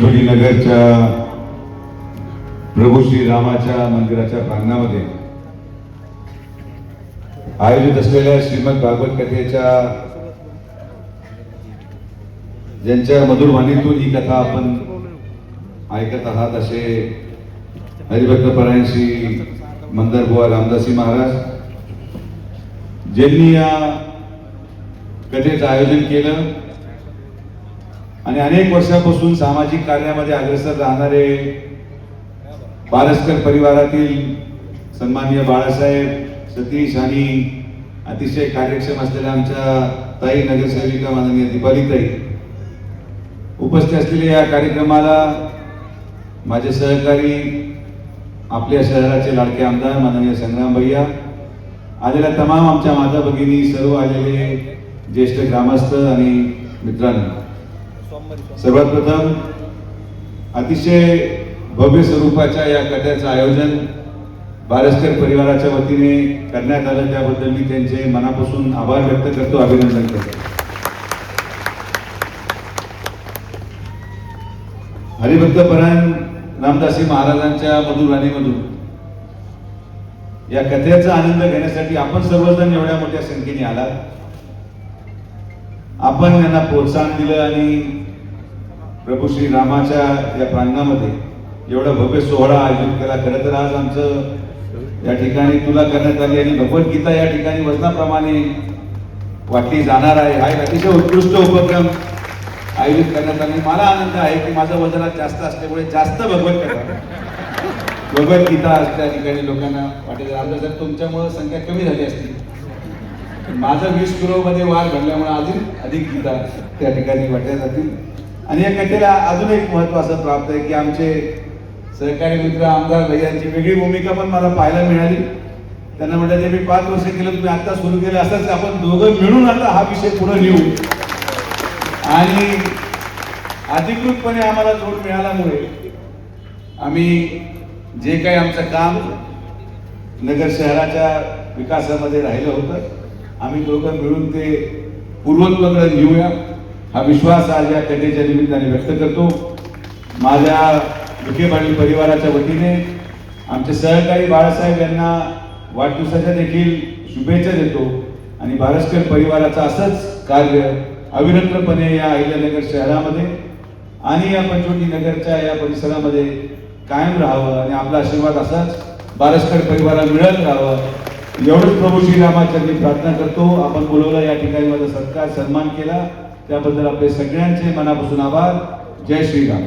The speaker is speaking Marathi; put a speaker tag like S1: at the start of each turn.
S1: नगरच्या प्रभू श्री रामाच्या मंदिराच्या प्रांगणामध्ये आयोजित असलेल्या श्रीमद भागवत कथेच्या ज्यांच्या मधुर वाणीतून ही कथा आपण ऐकत आहात असे हरिभक्त परायण श्री मंदर बुवा रामदासी महाराज ज्यांनी या कथेचं आयोजन केलं आणि अनेक वर्षापासून सामाजिक कार्यामध्ये अग्रसर राहणारे पारस्कर परिवारातील सन्माननीय बाळासाहेब सतीश आणि अतिशय कार्यक्षम असलेल्या आमच्या ताई नगरसेविका माननीय दीपालीताई उपस्थित असलेल्या या कार्यक्रमाला माझे सहकारी आपल्या शहराचे लाडके आमदार माननीय संग्राम भैया आलेल्या तमाम आमच्या माता भगिनी सर्व आलेले ज्येष्ठ ग्रामस्थ आणि मित्रांनो. सर्वात प्रथम अतिशय भव्य स्वरूपाच्या या कथ्याचं आयोजन बारसकर परिवाराच्या वतीने करण्यात आलं. त्याबद्दल मी त्यांचे मनापासून आभार व्यक्त करतो. अभिनंदन करतो. हरिभक्त परायण रामदासी महाराजांच्या मधुर वाणीमधून या कथेचा आनंद घेण्यासाठी आपण सर्वजण एवढ्या मोठ्या संख्येने आलात. आपण यांना प्रोत्साहन दिलं आणि प्रभू श्री रामाच्या या प्रांगणामध्ये एवढा भव्य सोहळा आयोजित केला. खरं तर आज आमचं या ठिकाणी तुला करण्यात आली आणि भगवद्गीता या ठिकाणी वचनाप्रमाणे वाटली जाणार आहे. हा एक अतिशय उत्कृष्ट उपक्रम आयोजित करण्यात आला. मला आनंद आहे की माझं वजनात जास्त असल्यामुळे जास्त भगवद्गीता भगवद्गीता त्या ठिकाणी लोकांना वाटेल. आता जर तुमच्यामुळं संख्या कमी झाली असती माझं वीस किलोमध्ये वाढ घडल्यामुळे अजून अधिक गीता त्या ठिकाणी वाटल्या जातील आणि या कथेला अजून एक महत्त्व असं प्राप्त आहे की आमचे सहकारी मित्र आमदार भैयांची वेगळी भूमिका पण मला पाहायला मिळाली. त्यांना म्हटलं ते मी पाच वर्ष केलं तुम्ही आता सुरू केलं असंच आपण दोघं मिळून आता हा विषय पुढे नेऊ. आणि अधिकृतपणे आम्हाला जोड मिळाल्यामुळे आम्ही जे काही आमचं काम नगर शहराच्या विकासामध्ये राहिलं होतं आम्ही दोघं मिळून ते पूर्वत्वकडे नेऊया हा विश्वास आज या कथेच्या निमित्ताने व्यक्त करतो. माझ्या विखे पाटील परिवाराच्या वतीने आमचे सहकारी बाळासाहेब यांना वाढदिवसाच्या देखील शुभेच्छा देतो आणि भारस्कर परिवाराचं असंच कार्य अविरतपणे या अहिल्यानगर शहरामध्ये आणि या पंचवटी नगरच्या या परिसरामध्ये कायम राहावं आणि आपला आशीर्वाद असाच बारसकर परिवाराला मिळत राहावं. एवढंच प्रभू श्रीरामाचरणी प्रार्थना करतो. आपण बोलवलं या ठिकाणी माझा सत्कार सन्मान केला. त्याबद्दल आपले सगळ्यांचे मनापासून आभार. जय श्रीराम.